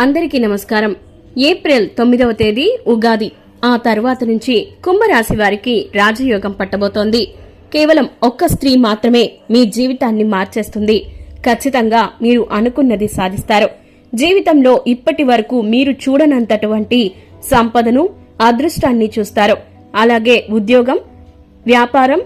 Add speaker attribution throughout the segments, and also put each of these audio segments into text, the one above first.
Speaker 1: అందరికీ నమస్కారం. ఏప్రిల్ తొమ్మిదవ తేదీ ఉగాది. ఆ తరువాత నుంచి కుంభరాశి వారికి రాజయోగం పట్టబోతోంది. కేవలం ఒక్క స్త్రీ మాత్రమే మీ జీవితాన్ని మార్చేస్తుంది. ఖచ్చితంగా మీరు అనుకున్నది సాధిస్తారు. జీవితంలో ఇప్పటి వరకు మీరు చూడనంతటువంటి సంపదను అదృష్టాన్ని చూస్తారు. అలాగే ఉద్యోగం వ్యాపారం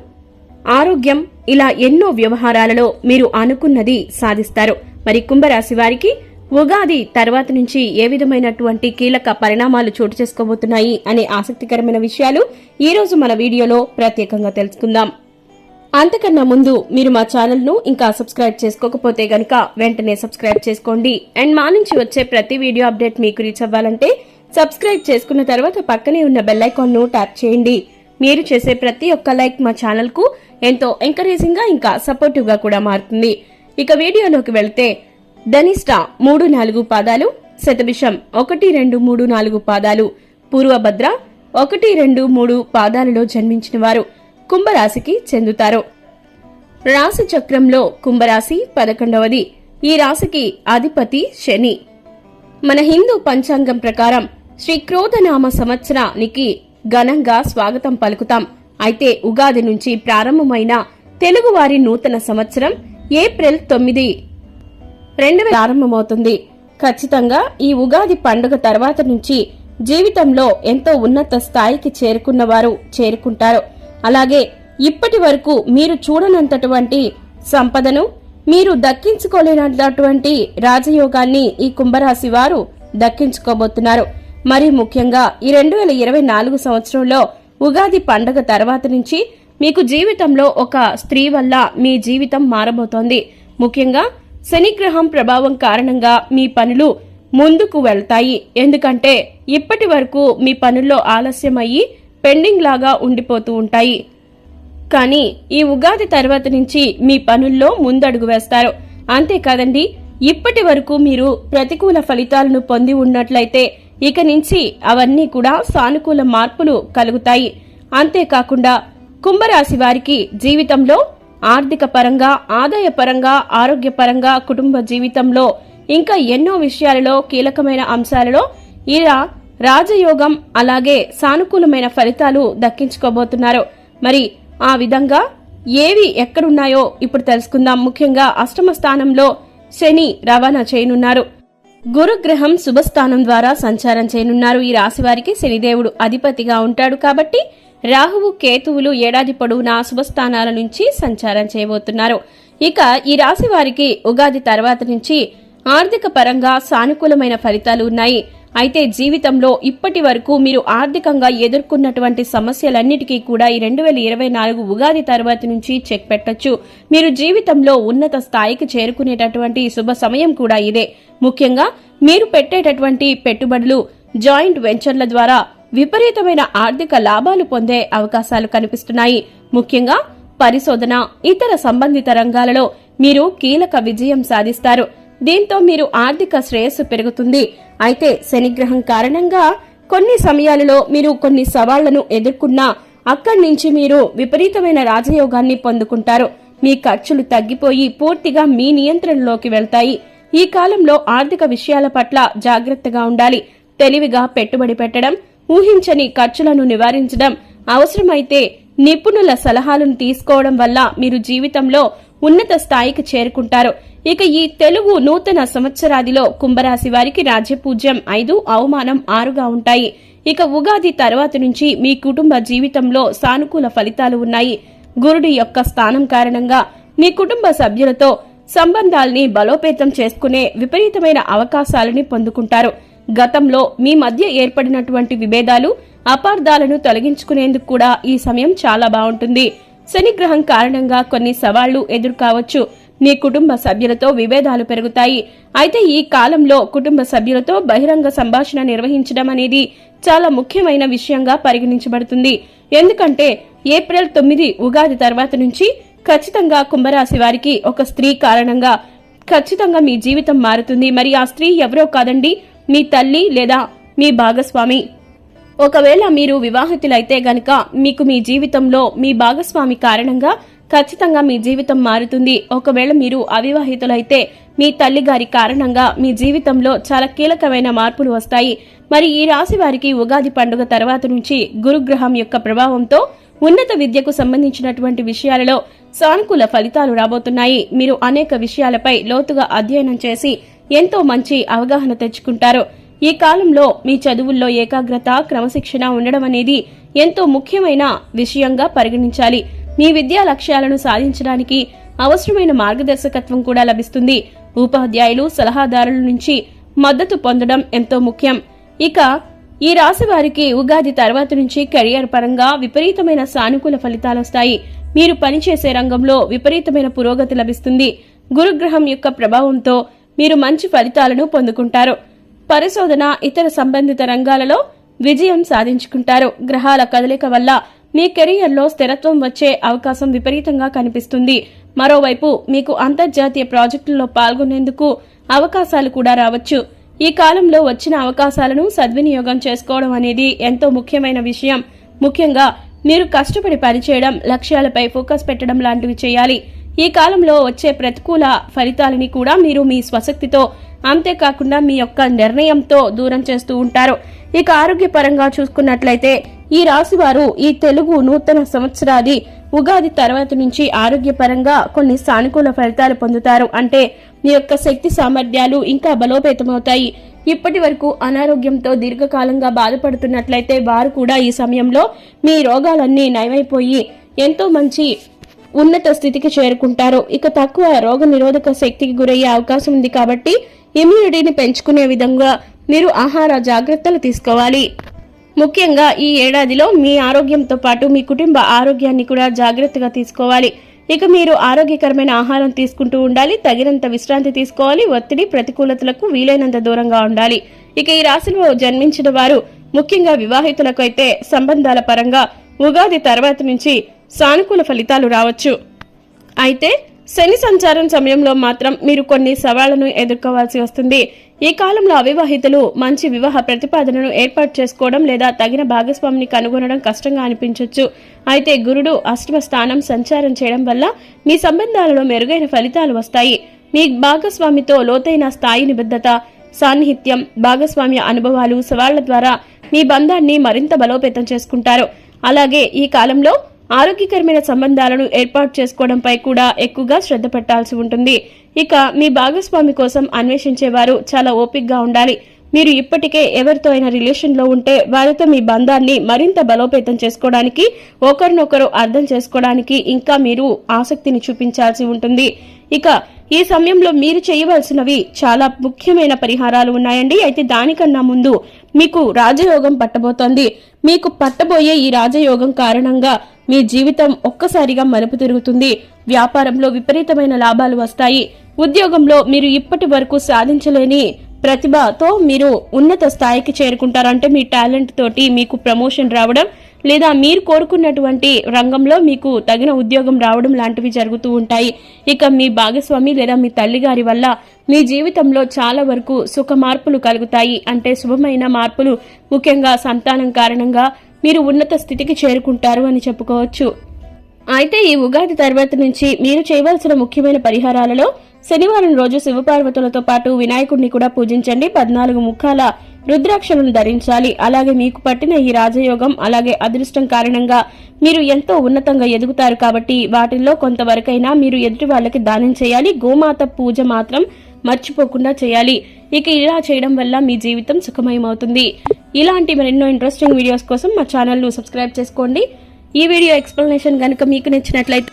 Speaker 1: ఆరోగ్యం ఇలా ఎన్నో వ్యవహారాలలో మీరు అనుకున్నది సాధిస్తారు. మరి కుంభరాశి వారికి ఉగాది తర్వాత నుంచి ఏ విధమైనటువంటి కీలక పరిణామాలు చోటు చేసుకోబోతున్నాయి అనే ఆసక్తికరమైన విషయాలు ఈ రోజు మన వీడియోలో ప్రత్యేకంగా తెలుసుకుందాం. అంతకన్నా ముందు మీరు మా ఛానల్ను ఇంకా సబ్స్క్రైబ్ చేసుకోకపోతే గనక వెంటనే సబ్స్క్రైబ్ చేసుకోండి. అండ్ మా నుంచి వచ్చే ప్రతి వీడియో అప్డేట్ మీకు రీచ్ అవ్వాలంటే సబ్స్క్రైబ్ చేసుకున్న తర్వాత పక్కనే ఉన్న బెల్ ఐకాన్ను ట్యాప్ చేయండి. మీరు చేసే ప్రతి ఒక్క లైక్ మా ఛానల్కు ఎంతో ఎంకరేజింగ్గా ఇంకా సపోర్టివ్గా కూడా మారుతుంది. ఇక వీడియోలోకి వెళ్తే ధనిష్ట మూడు నాలుగు పాదాలు శతభిషం ఒకటి రెండు మూడు నాలుగు పాదాలు పూర్వభద్ర ఒకటి రెండు మూడు పాదాలలో జన్మించిన వారు కుంభరాశికి చెందుతారు. రాశి చక్రంలో కుంభరాశి పదకొండవది. ఈ రాశికి అధిపతి శని. మన హిందూ పంచాంగం ప్రకారం శ్రీ క్రోధనామ సంవత్సరానికి ఘనంగా స్వాగతం పలుకుతాం. అయితే ఉగాది నుంచి ప్రారంభమైన తెలుగువారి నూతన సంవత్సరం ఏప్రిల్ తొమ్మిది రెండు వేల ప్రారంభమవుతుంది. ఖచ్చితంగా ఈ ఉగాది పండుగ తర్వాత నుంచి జీవితంలో ఎంతో ఉన్నత స్థాయికి చేరుకున్న వారు చేరుకుంటారు. అలాగే ఇప్పటి వరకు మీరు చూడనంతటువంటి సంపదను మీరు దక్కించుకోలేనటువంటి రాజయోగాన్ని ఈ కుంభరాశి వారు దక్కించుకోబోతున్నారు. మరి ముఖ్యంగా ఈ రెండు వేల ఇరవై నాలుగు సంవత్సరంలో ఉగాది పండగ తర్వాత నుంచి మీకు జీవితంలో ఒక స్త్రీ వల్ల మీ జీవితం మారబోతోంది. ముఖ్యంగా శనిగ్రహం ప్రభావం కారణంగా మీ పనులు ముందుకు వెళ్తాయి. ఎందుకంటే ఇప్పటి వరకు మీ పనుల్లో ఆలస్యమయ్యి పెండింగ్ లాగా ఉండిపోతూ ఉంటాయి. కానీ ఈ ఉగాది తర్వాత నుంచి మీ పనుల్లో ముందడుగు వేస్తారు. అంతేకాదండి ఇప్పటి వరకు మీరు ప్రతికూల ఫలితాలను పొంది ఉన్నట్లయితే ఇక నుంచి అవన్నీ కూడా సానుకూల మార్పులు కలుగుతాయి. అంతేకాకుండా కుంభరాశి వారికి జీవితంలో ఆర్థిక పరంగా ఆదాయ పరంగా ఆరోగ్యపరంగా కుటుంబ జీవితంలో ఇంకా ఎన్నో విషయాలలో కీలకమైన అంశాలలో ఇలా రాజయోగం అలాగే సానుకూలమైన ఫలితాలు దక్కించుకోబోతున్నారు. మరి ఆ విధంగా ఏవి ఎక్కడున్నాయో ఇప్పుడు తెలుసుకుందాం. ముఖ్యంగా అష్టమ స్థానంలో శని రవాణా చేయనున్నారు. గురుగ్రహం శుభస్థానం ద్వారా సంచారం చేయనున్నారు. ఈ రాశి వారికి శనిదేవుడు అధిపతిగా ఉంటాడు కాబట్టి రాహువు కేతువులు ఏడాది పొడవునా శుభస్థానాల నుంచి సంచారం చేయబోతున్నారు. ఇక ఈ రాశి వారికి ఉగాది తర్వాత నుంచి ఆర్థిక పరంగా సానుకూలమైన ఫలితాలు ఉన్నాయి. అయితే జీవితంలో ఇప్పటి వరకు మీరు ఆర్థికంగా ఎదుర్కొన్నటువంటి సమస్యలన్నిటికీ కూడా ఈ రెండు వేల ఇరవై నాలుగు ఉగాది తర్వాత నుంచి చెక్ పెట్టచ్చు. మీరు జీవితంలో ఉన్నత స్థాయికి చేరుకునేటటువంటి శుభ సమయం కూడా ఇదే. ముఖ్యంగా మీరు పెట్టేటటువంటి పెట్టుబడులు జాయింట్ వెంచర్ల ద్వారా విపరీతమైన ఆర్థిక లాభాలు పొందే అవకాశాలు కనిపిస్తున్నాయి. ముఖ్యంగా పరిశోధన ఇతర సంబంధిత రంగాలలో మీరు కీలక విజయం సాధిస్తారు. దీంతో మీరు ఆర్థిక శ్రేయస్సు పెరుగుతుంది. అయితే శనిగ్రహం కారణంగా కొన్ని సమయాలలో మీరు కొన్ని సవాళ్ళను ఎదుర్కొన్నా అక్కడి నుంచి మీరు విపరీతమైన రాజయోగాన్ని పొందుకుంటారు. మీ ఖర్చులు తగ్గిపోయి పూర్తిగా మీ నియంత్రణలోకి వెళ్తాయి. ఈ కాలంలో ఆర్థిక విషయాల పట్ల జాగ్రత్తగా ఉండాలి. తెలివిగా పెట్టుబడి పెట్టడం ఊహించని ఖర్చులను నివారించడం అవసరమైతే నిపుణుల సలహాలను తీసుకోవడం వల్ల మీరు జీవితంలో ఉన్నత స్థాయికి చేరుకుంటారు. ఇక ఈ తెలుగు నూతన సంవత్సరాదిలో కుంభరాశి వారికి రాజ్యపూజ్యం ఐదు అవమానం ఆరుగా ఉంటాయి. ఇక ఉగాది తర్వాత నుంచి మీ కుటుంబ జీవితంలో సానుకూల ఫలితాలు ఉన్నాయి. గురుడి యొక్క స్థానం కారణంగా మీ కుటుంబ సభ్యులతో సంబంధాల్ని బలోపేతం చేసుకునే విపరీతమైన అవకాశాలని పొందుకుంటారు. గతంలో మీ మధ్య ఏర్పడినటువంటి విభేదాలు అపార్థాలను తొలగించుకునేందుకు కూడా ఈ సమయం చాలా బాగుంటుంది. శనిగ్రహం కారణంగా కొన్ని సవాళ్ళు ఎదుర్కావచ్చు. మీ కుటుంబ సభ్యులతో విభేదాలు పెరుగుతాయి. అయితే ఈ కాలంలో కుటుంబ సభ్యులతో బహిరంగ సంభాషణ నిర్వహించడం అనేది చాలా ముఖ్యమైన విషయంగా పరిగణించబడుతుంది. ఎందుకంటే ఏప్రిల్ తొమ్మిది ఉగాది తర్వాత నుంచి ఖచ్చితంగా కుంభరాశి వారికి ఒక స్త్రీ కారణంగా ఖచ్చితంగా మీ జీవితం మారుతుంది. మరి ఆ స్త్రీ ఎవరో కాదండి మీ తల్లి లేదా మీ భాగస్వామి. ఒకవేళ మీరు వివాహితులైతే గనక మీకు మీ జీవితంలో మీ భాగస్వామి కారణంగా ఖచ్చితంగా మీ జీవితం మారుతుంది. ఒకవేళ మీరు అవివాహితులైతే మీ తల్లి గారి కారణంగా మీ జీవితంలో చాలా కీలకమైన మార్పులు వస్తాయి. మరి ఈ రాశి వారికి ఉగాది పండుగ తర్వాత నుంచి గురుగ్రహం యొక్క ప్రభావంతో ఉన్నత విద్యకు సంబంధించినటువంటి విషయాలలో సానుకూల ఫలితాలు రాబోతున్నాయి. మీరు అనేక విషయాలపై లోతుగా అధ్యయనం చేసి ఎంతో మంచి అవగాహన తెచ్చుకుంటారు. ఈ కాలంలో మీ చదువుల్లో ఏకాగ్రత క్రమశిక్షణ ఉండడం అనేది ఎంతో ముఖ్యమైన విషయంగా పరిగణించాలి. మీ విద్యా లక్ష్యాలను సాధించడానికి అవసరమైన మార్గదర్శకత్వం కూడా లభిస్తుంది. ఉపాధ్యాయులు సలహాదారుల నుంచి మద్దతు పొందడం ఎంతో ముఖ్యం. ఇక ఈ రాశి వారికి ఉగాది తర్వాత నుంచి కెరియర్ పరంగా విపరీతమైన సానుకూల ఫలితాలు వస్తాయి. మీరు పనిచేసే రంగంలో విపరీతమైన పురోగతి లభిస్తుంది. గురుగ్రహం యొక్క ప్రభావంతో మీరు మంచి ఫలితాలను పొందుకుంటారు. పరిశోధన ఇతర సంబంధిత రంగాలలో విజయం సాధించుకుంటారు. గ్రహాల కదలిక వల్ల మీ కెరియర్లో స్థిరత్వం వచ్చే అవకాశం విపరీతంగా కనిపిస్తుంది. మరోవైపు మీకు అంతర్జాతీయ ప్రాజెక్టుల్లో పాల్గొనేందుకు అవకాశాలు కూడా రావచ్చు. ఈ కాలంలో వచ్చిన అవకాశాలను సద్వినియోగం చేసుకోవడం అనేది ఎంతో ముఖ్యమైన విషయం. ముఖ్యంగా మీరు కష్టపడి పనిచేయడం లక్ష్యాలపై ఫోకస్ పెట్టడం లాంటివి చేయాలి. ఈ కాలంలో వచ్చే ప్రతికూల ఫలితాలని కూడా మీరు మీ స్వశక్తితో అంతేకాకుండా మీ యొక్క నిర్ణయంతో దూరం చేస్తూ ఉంటారు. ఇక ఆరోగ్యపరంగా చూసుకున్నట్లయితే ఈ రాశి వారు ఈ తెలుగు నూతన సంవత్సరాది ఉగాది తర్వాత నుంచి ఆరోగ్యపరంగా కొన్ని సానుకూల ఫలితాలు పొందుతారు. అంటే మీ యొక్క శక్తి సామర్థ్యాలు ఇంకా బలోపేతమవుతాయి. ఇప్పటి వరకు అనారోగ్యంతో దీర్ఘకాలంగా బాధపడుతున్నట్లయితే వారు కూడా ఈ సమయంలో మీ రోగాలన్నీ నయమైపోయి ఎంతో మంచి ఉన్నత స్థితికి చేరుకుంటారు. ఇక తక్కువ రోగ నిరోధక శక్తికి గురయ్యే అవకాశం ఉంది కాబట్టి ఇమ్యూనిటీని పెంచుకునే విధంగా మీరు ఆహార జాగ్రత్తలు తీసుకోవాలి. ముఖ్యంగా ఈ ఏడాదిలో మీ ఆరోగ్యంతో పాటు మీ కుటుంబ ఆరోగ్యాన్ని కూడా జాగ్రత్తగా తీసుకోవాలి. ఇక మీరు ఆరోగ్యకరమైన ఆహారం తీసుకుంటూ ఉండాలి. తగినంత విశ్రాంతి తీసుకోవాలి. ఒత్తిడి ప్రతికూలతలకు వీలైనంత దూరంగా ఉండాలి. ఇక ఈ రాశిలో జన్మించిన వారు ముఖ్యంగా వివాహితులకు అయితే సంబంధాల పరంగా ఉగాది తర్వాత నుంచి సానుకూల ఫలితాలు రావచ్చు. అయితే శని సంచారం సమయంలో మాత్రం మీరు కొన్ని సవాళ్ళను ఎదుర్కోవాల్సి వస్తుంది. ఈ కాలంలో అవివాహితులు మంచి వివాహ ప్రతిపాదనను ఏర్పాటు చేసుకోవడం లేదా తగిన భాగస్వామిని కనుగొనడం కష్టంగా అనిపించవచ్చు అయితే గురుడు అష్టమ స్థానం సంచారం చేయడం వల్ల మీ సంబంధాలలో మెరుగైన ఫలితాలు వస్తాయి. మీ భాగస్వామితో లోతైన స్థాయి నిబద్ధత సాన్నిహిత్యం భాగస్వామ్య అనుభవాలు సవాళ్ళ ద్వారా మీ బంధాన్ని మరింత బలోపేతం చేసుకుంటారు. అలాగే ఈ కాలంలో ఆరోగ్యకరమైన సంబంధాలను ఏర్పాటు చేసుకోవడంపై కూడా ఎక్కువగా శ్రద్ధ పెట్టాల్సి ఉంటుంది. ఇక మీ భాగస్వామి కోసం అన్వేషించేవారు చాలా ఓపిక్గా ఉండాలి. మీరు ఇప్పటికే ఎవరితో అయినా రిలేషన్లో ఉంటే వారితో మీ బంధాన్ని మరింత బలోపేతం చేసుకోవడానికి ఒకరినొకరు అర్థం చేసుకోవడానికి ఇంకా మీరు ఆసక్తిని చూపించాల్సి ఉంటుంది. ఇక ఈ సమయంలో మీరు చేయవలసినవి చాలా ముఖ్యమైన పరిహారాలు ఉన్నాయండి. అయితే దానికన్నా ముందు మీకు రాజయోగం పట్టబోతోంది. మీకు పట్టబోయే ఈ రాజయోగం కారణంగా మీ జీవితం ఒక్కసారిగా మలుపు తిరుగుతుంది. వ్యాపారంలో విపరీతమైన లాభాలు వస్తాయి. ఉద్యోగంలో మీరు ఇప్పటి వరకు సాధించలేని ప్రతిభతో మీరు ఉన్నత స్థాయికి చేరుకుంటారంటే మీ టాలెంట్ తోటి మీకు ప్రమోషన్ రావడం లేదా మీరు కోరుకున్నటువంటి రంగంలో మీకు తగిన ఉద్యోగం రావడం లాంటివి జరుగుతూ ఉంటాయి. ఇక మీ భాగస్వామి లేదా మీ తల్లిగారి వల్ల మీ జీవితంలో చాలా వరకు సుఖ మార్పులు కలుగుతాయి. అంటే శుభమైన మార్పులు ముఖ్యంగా సంతానం కారణంగా మీరు ఉన్నత స్థితికి చేరుకుంటారు అని చెప్పుకోవచ్చు. అయితే ఈ ఉగాది తర్వాత నుంచి మీరు చేయవలసిన ముఖ్యమైన పరిహారాలలో శనివారం రోజు శివపార్వతులతో పాటు వినాయకుడిని కూడా పూజించండి. పద్నాలుగు ముఖాల రుద్రాక్షలను ధరించాలి. అలాగే మీకు పట్టిన ఈ రాజయోగం అలాగే అదృష్టం కారణంగా మీరు ఎంతో ఉన్నతంగా ఎదుగుతారు కాబట్టి వాటిల్లో కొంతవరకైనా మీరు ఎదుటి వాళ్ళకి దానం చేయాలి. గోమాత పూజ మాత్రం మర్చిపోకుండా చేయాలి. ఇక ఇలా చేయడం వల్ల మీ జీవితం సుఖమయమవుతుంది. ఇలాంటి మరెన్నో ఇంట్రెస్టింగ్ వీడియోస్ కోసం మా ఛానల్ను సబ్స్క్రైబ్ చేసుకోండి. ఈ వీడియో ఎక్స్ప్లెనేషన్ కనుక మీకు నచ్చినట్లయితే